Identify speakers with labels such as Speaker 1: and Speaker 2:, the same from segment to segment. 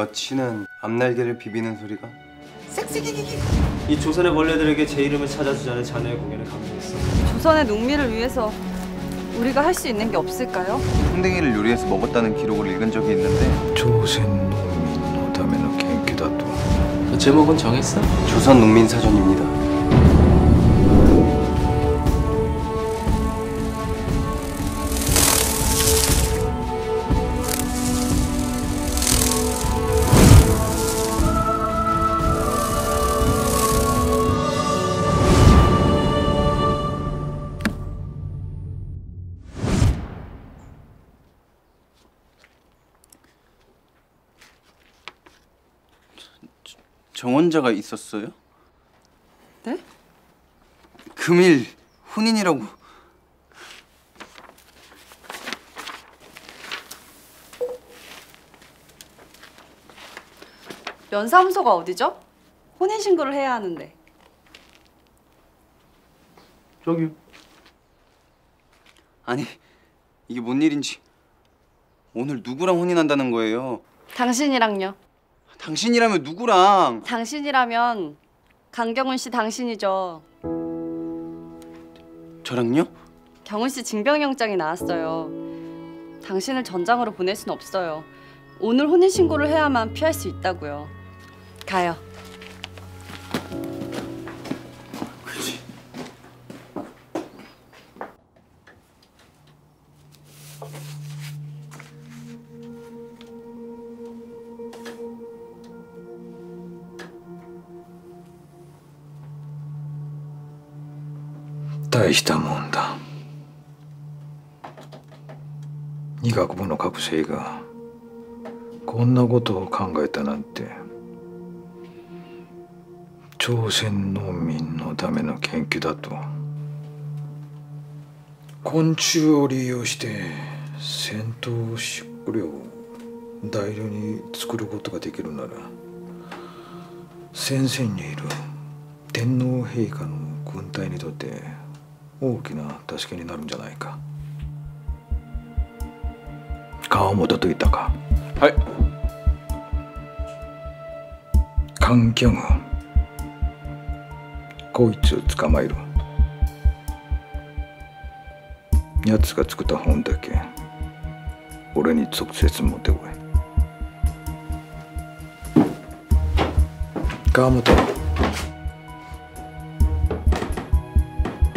Speaker 1: 여친은 앞날개를 비비는 소리가?
Speaker 2: 섹시기기기 이 조선의 벌레들에게 제 이름을 찾아주자는 자네의 공연을 감동했어
Speaker 3: 조선의 농민을 위해서 우리가 할 수 있는 게 없을까요?
Speaker 1: 풍뎅이를 요리해서 먹었다는 기록을 읽은 적이 있는데
Speaker 4: 조선 농민 노다메노 겐키다도
Speaker 5: 그 제목은 정했어?
Speaker 1: 조선 농민 사전입니다 정원자가 있었어요?
Speaker 3: 네?
Speaker 1: 금일 혼인이라고
Speaker 3: 면사무소가 어디죠? 혼인 신고를 해야 하는데.
Speaker 2: 저기
Speaker 1: 아니 이게 뭔 일인지 오늘 누구랑 혼인한다는 거예요?
Speaker 3: 당신이랑요.
Speaker 1: 당신이라면 누구랑?
Speaker 3: 당신이라면 강경훈 씨 당신이죠.
Speaker 1: 저랑요?
Speaker 3: 경훈 씨 징병영장이 나왔어요. 당신을 전장으로 보낼 순 없어요. 오늘 혼인 신고를 해야만 피할 수 있다고요. 가요.
Speaker 4: 大したもんだ。医学部の学生がこんなことを考えたなんて朝鮮農民のための研究だと昆虫を利用して戦闘食料を大量に作ることができるなら戦線にいる天皇陛下の軍隊にとって大きな助けになるんじゃないか。川本といたか。
Speaker 1: はい。
Speaker 4: 環境軍こいつを捕まえる。奴が作った本だけ。俺に直接持ってこい。川本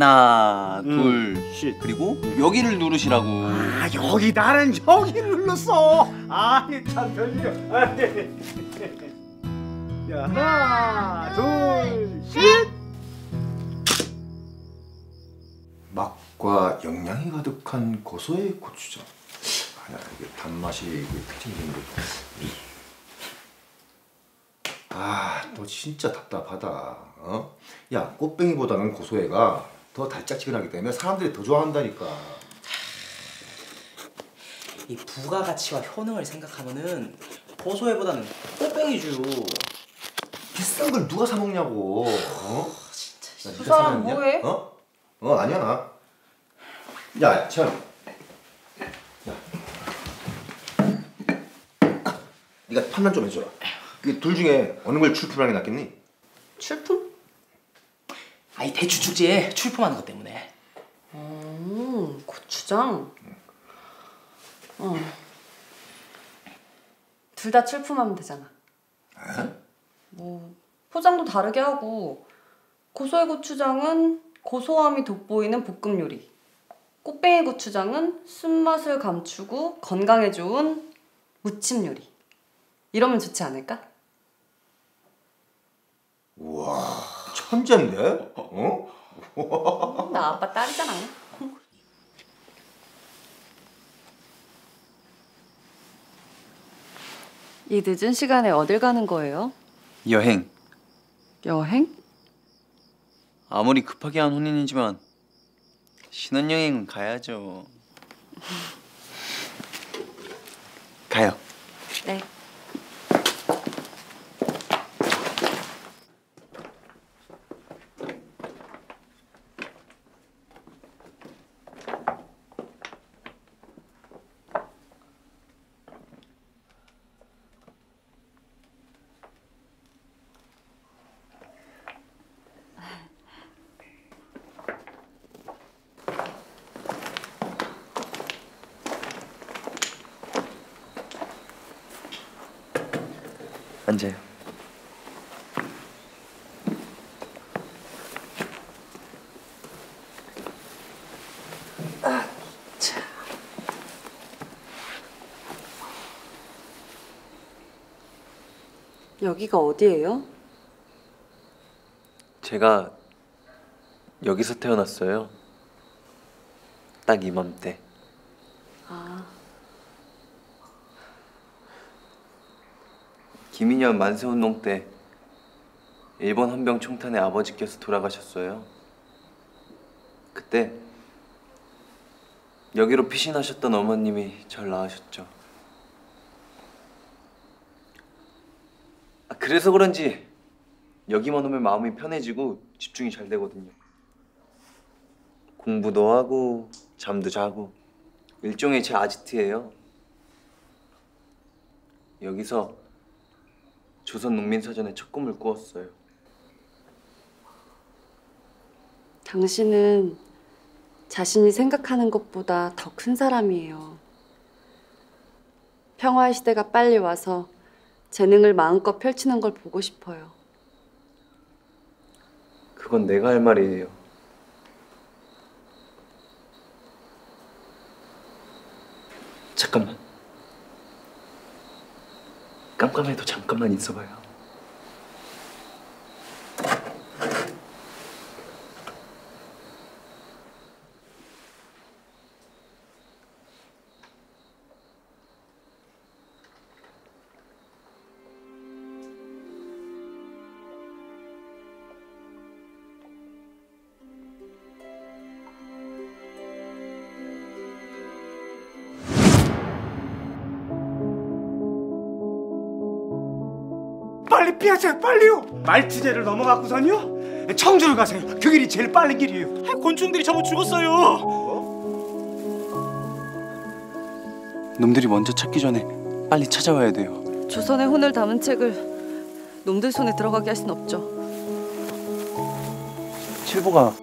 Speaker 1: 하나 둘
Speaker 6: 쉿.
Speaker 1: 그리고 여기를 누르시라고
Speaker 6: 아 여기 나는 여기를 눌렀어. 아이 참 별일이야. 야 하나 둘 셋.
Speaker 7: 맛과 영양이 가득한 고소의 고추장. 아, 이게 단맛이 이게 특징인데. 아, 너 진짜 답답하다. 어? 야, 꽃뱅이보다는 고소해가 더 달짝지근하기 때문에 사람들이 더 좋아한다니까.
Speaker 5: 이 부가가치와 효능을 생각하면은 고소해보다는 꽃뱅이주.
Speaker 7: 비싼 걸 누가 사 먹냐고. 어?
Speaker 5: 진짜.
Speaker 7: 야,
Speaker 3: 그 사람? 뭐해?
Speaker 7: 어? 어, 아니야 나. 야, 참. 야. 네가 판단 좀 해줘라. 이둘 중에 어느 걸 출품하는 게 낫겠니?
Speaker 5: 출품? 아이 대추 축제에 출품하는 것 때문에.
Speaker 3: 음, 고추장. 어. 둘 다 출품하면 되잖아. 뭐 포장도 다르게 하고 고소의 고추장은 고소함이 돋보이는 볶음 요리. 꽃뱅이 고추장은 쓴맛을 감추고 건강에 좋은 무침 요리. 이러면 좋지 않을까?
Speaker 7: 우와, 천재인데? 어?
Speaker 3: 나 아빠 딸이잖아. 이 늦은 시간에 어딜 가는 거예요?
Speaker 1: 여행.
Speaker 3: 여행?
Speaker 1: 아무리 급하게 한 혼인이지만 신혼여행은 가야죠. 가요.
Speaker 3: 네.
Speaker 1: 앉아요.
Speaker 3: 여기가 어디예요?
Speaker 2: 제가 여기서 태어났어요. 딱 이맘때.
Speaker 3: 아,
Speaker 2: 김인현 만세운동 때 일본 헌병 총탄에 아버지께서 돌아가셨어요. 그때 여기로 피신하셨던 어머님이 절 낳으셨죠. 아, 그래서 그런지 여기만 오면 마음이 편해지고 집중이 잘 되거든요. 공부도 하고 잠도 자고 일종의 제 아지트예요. 여기서 조선 농민사전에 첫 꿈을 꾸었어요.
Speaker 3: 당신은 자신이 생각하는 것보다 더 큰 사람이에요. 평화의 시대가 빨리 와서 재능을 마음껏 펼치는 걸 보고 싶어요.
Speaker 2: 그건 내가 할 말이에요. 잠깐만. 깜깜해도 잠깐만 있어봐요.
Speaker 6: 피하세요 빨리요. 말트제를 넘어가고선요. 청주를 가세요. 그 길이 제일 빠른 길이에요. 곤충들이 전부 죽었어요.
Speaker 1: 놈들이 먼저 찾기 전에 빨리 찾아와야 돼요.
Speaker 3: 조선의 혼을 담은 책을 놈들 손에 들어가게 할 순 없죠.
Speaker 1: 칠보가